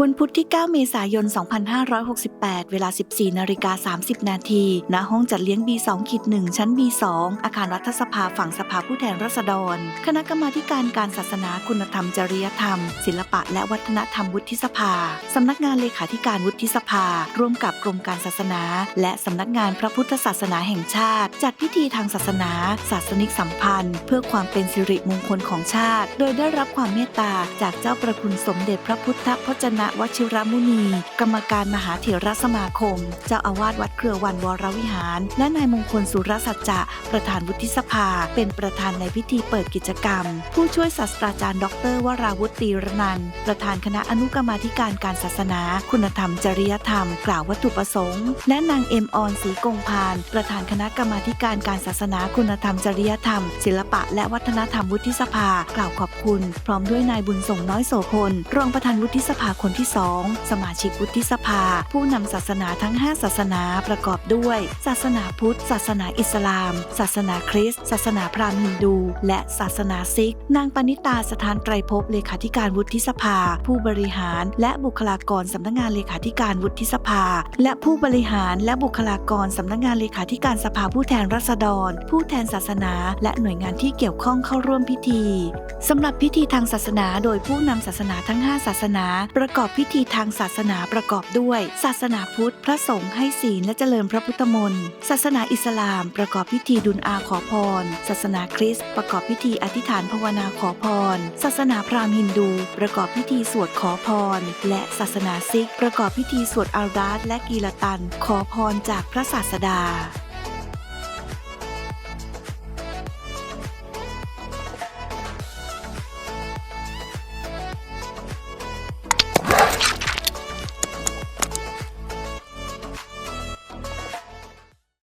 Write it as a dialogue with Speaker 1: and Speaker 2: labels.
Speaker 1: วันพุธที่ 9 เมษายน 2568 เวลา 14 นาฬิกา 30 นาที ณ ห้องจัดเลี้ยง B2 ขีด1ชั้น B2 อาคารรัฐสภาฝั่งสภาผู้แทนราษฎร คณะกรรมาการการศาสนาคุณธรรม จริยธรรม ศิลปะและวัฒนธรรมวุฒิสภา สำนักงานเลขาธิการวุฒิสภา ร่วมกับกรมการศาสนา และสำนักงานพระพุทธศาสนาแห่งชาติ จัดพิธีทางศาสนา ศาสนิกสัมพันธ์ เพื่อความเป็นสิริมงคลของชาติ โดยได้รับความเมตตาจากเจ้าประคุณสมเด็จพระพุทธพจนะวชิรมุนี กรรมการมหาเถรสมาคม เจ้าอาวาสวัดเครือวันวรวิหาร และนายมงคลสุรสัจจะ ประธานวุฒิสภา เป็นประธานในพิธีเปิดกิจกรรม ผู้ช่วยศาสตราจารย์ ดร วราวุฒิตีรนันประธานคณะอนุกรรมาธิการการศาสนา คุณธรรม จริยธรรม กล่าววัตถุประสงค์ และนางเอ็มออนศรีกงพาน ประธานคณะกรรมาธิการการศาสนา คุณธรรม จริยธรรม ศิลปะ และวัฒนธรรมวุฒิสภา กล่าวขอบคุณ พร้อมด้วยนายบุญส่งน้อยโสพลรองประธานวุฒิสภาคนที่สองสมาชิกวุฒิสภา ผู้นำศาสนาทั้ง 5 ศาสนาประกอบด้วย ศาสนาพุทธ ศาสนาอิสลาม ศาสนาคริสต์ ศาสนาพราหมณ์ฮินดู และศาสนาซิก นางปณิตาสถานไตรภพเลขาธิการวุฒิสภา ผู้บริหารและบุคลากรสำนักงานเลขาธิการวุฒิสภา และผู้บริหารและบุคลากรสำนักงานเลขาธิการสภาผู้แทนราษฎร ผู้แทนศาสนาและหน่วยงานที่เกี่ยวข้องเข้าร่วมพิธีสำหรับพิธีทางศาสนาโดยผู้นำศาสนาทั้ง 5 ศาสนาประกอบอบพิธีทางศาสนาประกอบด้วย ศาสนาพุทธ พระสงฆ์ให้ศีลและเจริญพระพุทธมนต์ศาสนาอิสลามประกอบพิธีดุลอาขอพร ศาสนาคริสต์ประกอบพิธีอธิษฐานภาวนาขอพร ศาสนาพราหมณ์ฮินดู ประกอบพิธีสวดขอพร และศาสนาซิก ประกอบพิธีสวดอัลดาสและกีลตัน ขอพรจากพระศาสดา